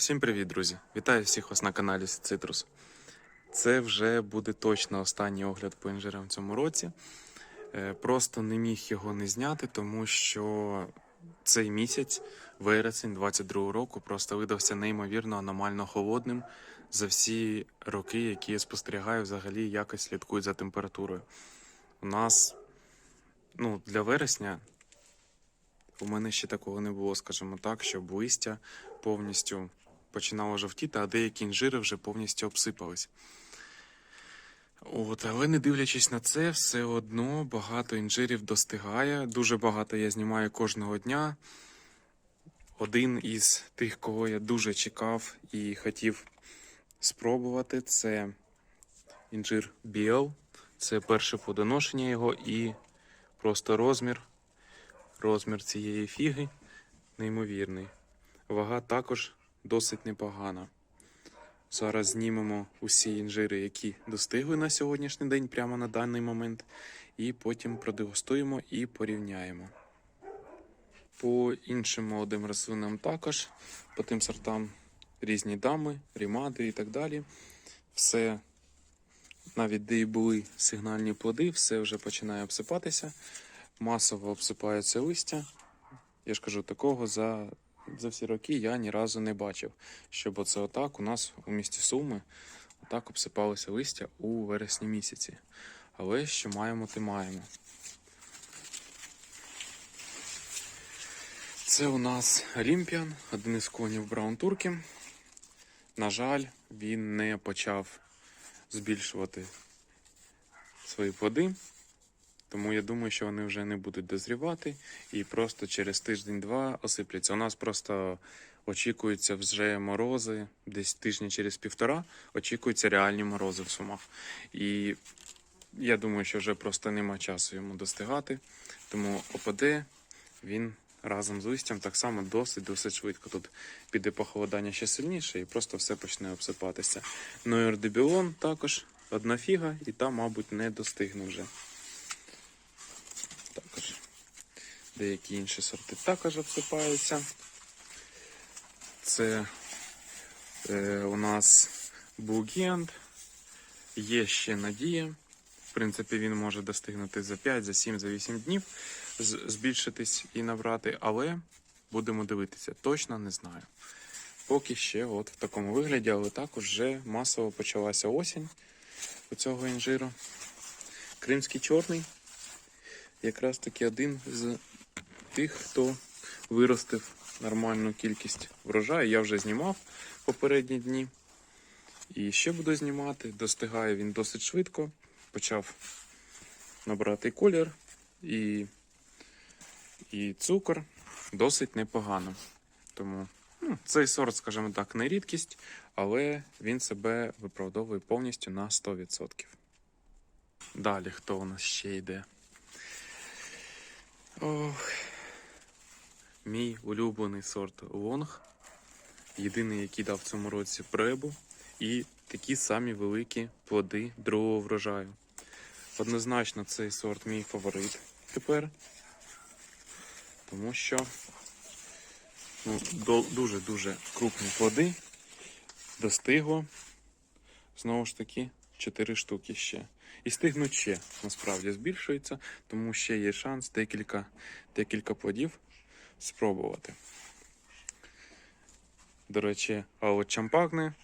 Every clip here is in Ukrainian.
Всім привіт, друзі! Вітаю всіх вас на каналі Citrus. Це вже буде точно останній огляд по інжирам в цьому році. Е, Просто не міг його не зняти, тому що цей місяць, вересень 22 року, просто видався неймовірно аномально холодним за всі роки, які я спостерігаю, взагалі якось слідкую за температурою. У нас ну, для вересня у мене ще такого не було, скажімо так, щоб листя повністю починало жовтіти, а деякі інжири вже повністю обсипались. От, але не дивлячись на це, все одно багато інжирів достигає. Дуже багато я знімаю кожного дня. Один із тих, кого я дуже чекав і хотів спробувати, це інжир Біел. Це перше плодоношення його і просто розмір. Розмір цієї фіги неймовірний. Вага також досить непогана. Зараз знімемо усі інжири, які достигли на сьогоднішній день, прямо на даний момент, і потім продегустуємо і порівняємо. По іншим молодим рослинам також, по тим сортам різні дами, рімади і так далі. Все, навіть де і були сигнальні плоди, все вже починає обсипатися. Масово обсипається листя. Я ж кажу, такого за за всі роки я ні разу не бачив, щоб оце отак у нас у місті Суми отак обсипалося листя у вересні місяці. Але що маємо, ти маємо. Це у нас Олімпіан, один із конів Браун Турки. На жаль, він не почав збільшувати свої плоди. Тому я думаю, що вони вже не будуть дозрівати і просто через тиждень-два осипляться. У нас просто очікуються вже морози, десь тижні через півтора очікуються реальні морози в сумах. І я думаю, що вже просто нема часу йому достигати. Тому ОПД він разом з листям так само досить досить швидко. Тут піде похолодання ще сильніше і просто все почне обсипатися. Нойер Дебілон також одна фіга, і та, мабуть, не достигне вже. Також деякі інші сорти також обсипаються. Це е, у нас бугіант. Є ще надія. В принципі, він може достигнути за 5, за 7, за 8 днів, збільшитись і набрати, але будемо дивитися, точно не знаю. Поки ще от в такому вигляді, але також вже масово почалася осінь у цього інжиру. Кримський чорний якраз таки один з тих, хто виростив нормальну кількість врожаю. Я вже знімав попередні дні. І ще буду знімати. Достигає він досить швидко. Почав набрати колір і, і цукор досить непогано. Тому ну, цей сорт, скажімо так, не рідкість, але він себе виправдовує повністю на 100%. Далі хто у нас ще йде? Ох. Мій улюблений сорт лонг. Єдиний, який дав в цьому році пребу. І такі самі великі плоди другого врожаю. Однозначно, цей сорт мій фаворит тепер. Тому що ну, дуже-дуже крупні плоди. Достигло. Знову ж таки, 4 штуки ще. І стигнуть ще насправді збільшується, тому ще є шанс декілька, декілька плодів спробувати. До речі, а от чампагне,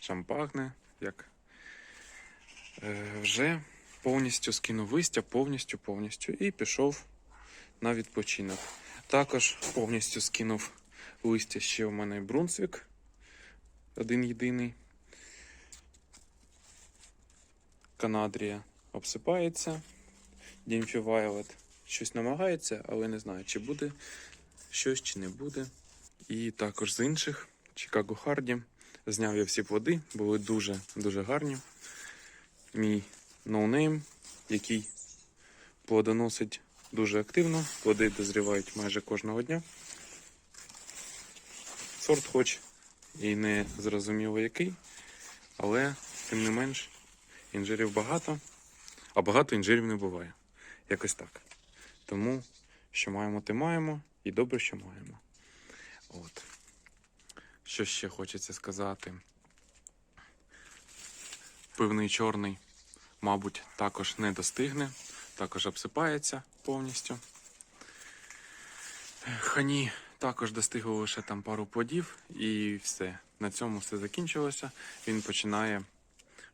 шампагне, як е, вже повністю скинув листя, повністю, повністю, і пішов на відпочинок. Також повністю скинув листя ще у мене Брунсвік, один єдиний. Канадрія обсипається. Дімфі Вайлет щось намагається, але не знаю, чи буде щось, чи не буде. І також з інших Чикаго Харді. Зняв я всі плоди, були дуже-дуже гарні. Мій ноунейм, який плодоносить дуже активно. Плоди дозрівають майже кожного дня. Сорт хоч і не зрозуміло який, але тим не менш інжирів багато, а багато інжирів не буває. Якось так. Тому що маємо, те маємо, і добре, що маємо. От. Що ще хочеться сказати? Пивний чорний, мабуть, також не достигне, також обсипається повністю. Хані також достигло лише там пару плодів, і все. На цьому все закінчилося. Він починає,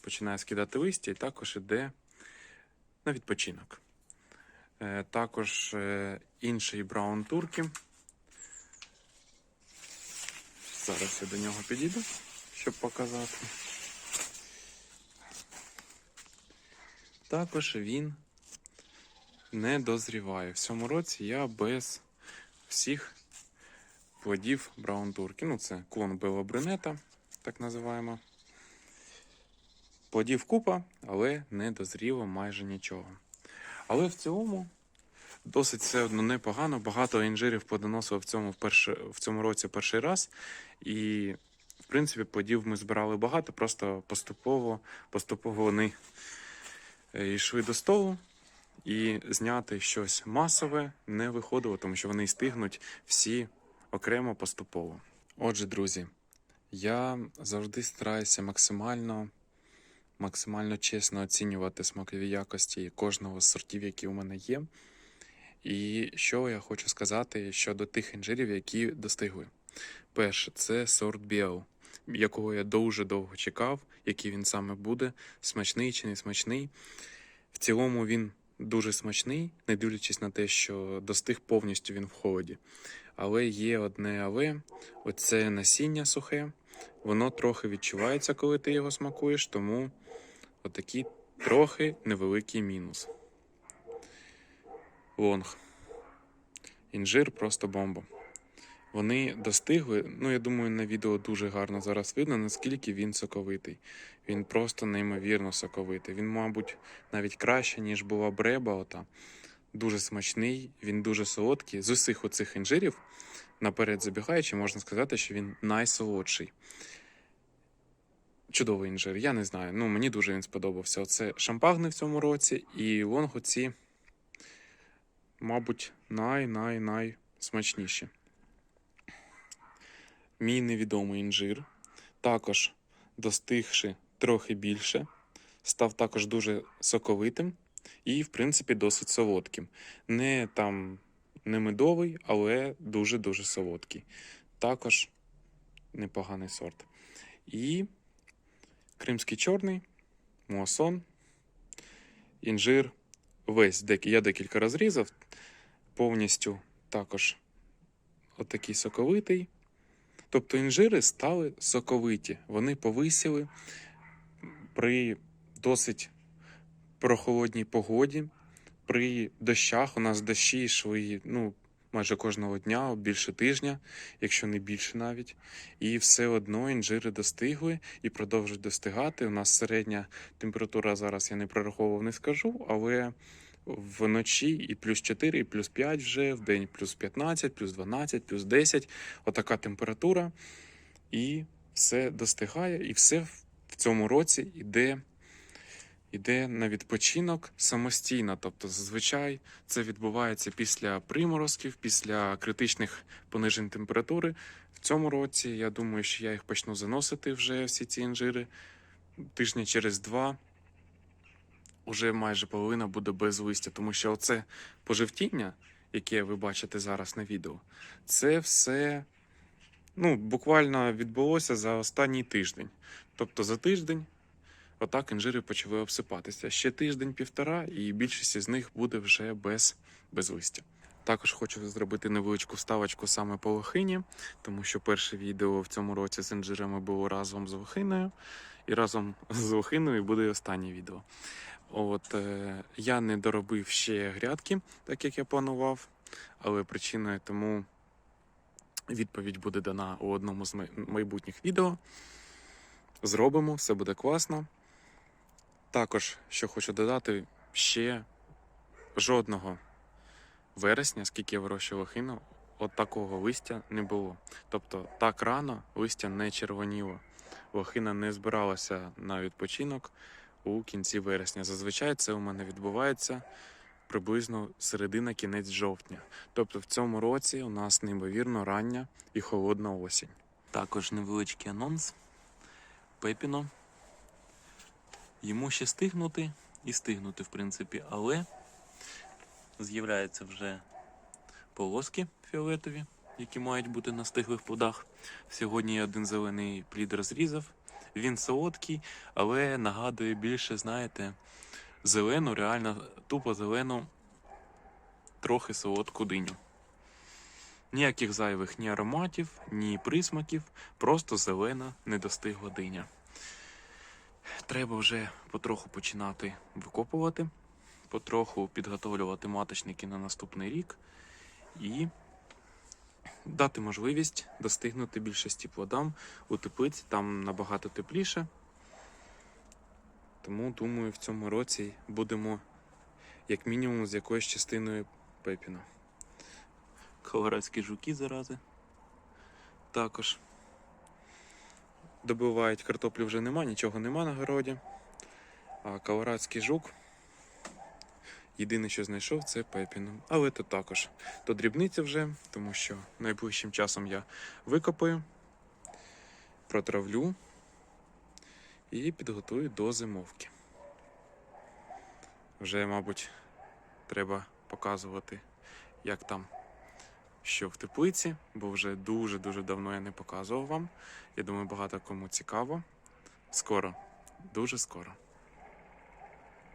починає скидати листя і також іде на відпочинок. Е, Також е, інший браун турки. Зараз я до нього підійду, щоб показати. Також він не дозріває. В цьому році я без всіх плодів браун турки. Ну, це клон Бела Брюнета, так називаємо. Плодів купа, але не дозріло майже нічого. Але в цілому досить все одно непогано. Багато інжирів подоносило в цьому, вперше, в цьому році перший раз. І, в принципі, плодів ми збирали багато, просто поступово, поступово вони е, йшли до столу. І зняти щось масове не виходило, тому що вони стигнуть всі окремо поступово. Отже, друзі, я завжди стараюся максимально, максимально чесно оцінювати смакові якості кожного з сортів, які у мене є. І що я хочу сказати щодо тих інжирів, які достигли. Перше, це сорт Біо, якого я дуже довго чекав, який він саме буде, смачний чи не смачний. В цілому він дуже смачний, не дивлячись на те, що достиг повністю він в холоді. Але є одне але, оце насіння сухе, воно трохи відчувається, коли ти його смакуєш, тому отакий трохи невеликий мінус. Лонг. Інжир просто бомба. Вони достигли, ну я думаю, на відео дуже гарно зараз видно, наскільки він соковитий. Він просто неймовірно соковитий. Він, мабуть, навіть краще, ніж була бреба. Ота. Дуже смачний, він дуже солодкий. З усіх оцих інжирів, наперед забігаючи, можна сказати, що він найсолодший. Чудовий інжир, я не знаю. Ну, мені дуже він сподобався. Оце шампагни в цьому році, і лонг оці, мабуть, най-най-най смачніші. Мій невідомий інжир, також достигши трохи більше, став також дуже соковитим і, в принципі, досить солодким. Не там не медовий, але дуже-дуже солодкий. Також непоганий сорт. І кримський чорний, муасон, інжир. Весь я декілька розрізав, повністю також отакий соковитий. Тобто інжири стали соковиті. Вони повисіли при досить прохолодній погоді, при дощах. У нас дощі йшли ну, майже кожного дня, більше тижня, якщо не більше навіть. І все одно інжири достигли і продовжують достигати. У нас середня температура зараз я не прораховував, не скажу, але вночі і плюс 4, і плюс 5 вже, в день плюс 15, плюс 12, плюс 10. Отака температура. І все достигає, і все в цьому році йде, йде на відпочинок самостійно. Тобто, зазвичай це відбувається після приморозків, після критичних понижень температури. В цьому році я думаю, що я їх почну заносити вже всі ці інжири тижня через два. Уже майже половина буде без листя, тому що оце пожевтіння, яке ви бачите зараз на відео, це все ну, буквально відбулося за останній тиждень. Тобто за тиждень отак інжири почали обсипатися. Ще тиждень-півтора, і більшість з них буде вже без, без листя. Також хочу зробити невеличку вставочку саме по лохині, тому що перше відео в цьому році з інжирами було разом з лохиною, і разом з лохиною буде і останнє відео. От е, я не доробив ще грядки, так як я планував, але причиною тому відповідь буде дана у одному з майбутніх відео. Зробимо, все буде класно. Також, що хочу додати, ще жодного вересня, скільки я вирощував хину, от такого листя не було. Тобто так рано листя не червоніло. Лохина не збиралася на відпочинок у кінці вересня. Зазвичай це у мене відбувається приблизно середина кінець жовтня. Тобто в цьому році у нас неймовірно рання і холодна осінь. Також невеличкий анонс. Пепіно. Йому ще стигнути і стигнути, в принципі, але з'являються вже полоски фіолетові, які мають бути на стиглих плодах. Сьогодні я один зелений плід розрізав. Він солодкий, але нагадує більше, знаєте, зелену, реально тупо зелену, трохи солодку диню. Ніяких зайвих ні ароматів, ні присмаків, просто зелена, недостигла диня. Треба вже потроху починати викопувати, потроху підготовлювати маточники на наступний рік і дати можливість достигнути більшості плодам у теплиці, там набагато тепліше. Тому, думаю, в цьому році будемо як мінімум з якоюсь частиною пепіна. Колорадські жуки зарази. Також добивають картоплю вже нема, нічого нема на городі. А колорадський жук. Єдине, що знайшов, це пепіну. Але то також то дрібниця вже, тому що найближчим часом я викопаю, протравлю і підготую до зимовки. Вже, мабуть, треба показувати, як там що в теплиці, бо вже дуже-дуже давно я не показував вам. Я думаю, багато кому цікаво. Скоро, дуже скоро.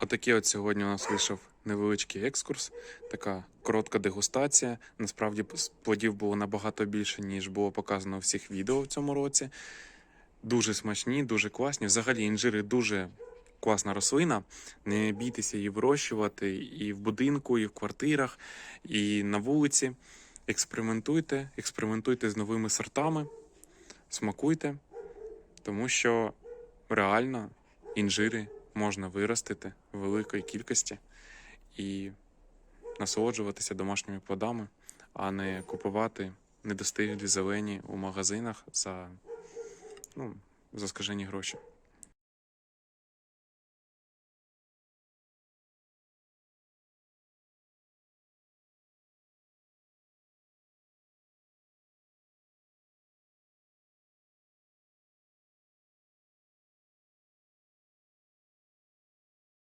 Отакий от сьогодні у нас вийшов невеличкий екскурс, така коротка дегустація. Насправді плодів було набагато більше, ніж було показано у всіх відео в цьому році. Дуже смачні, дуже класні. Взагалі інжири дуже класна рослина. Не бійтеся її вирощувати і в будинку, і в квартирах, і на вулиці. Експериментуйте, експериментуйте з новими сортами, смакуйте, тому що реально інжири можна виростити в великій кількості і насолоджуватися домашніми плодами, а не купувати недостиглі зелені у магазинах за, ну, за скажені гроші.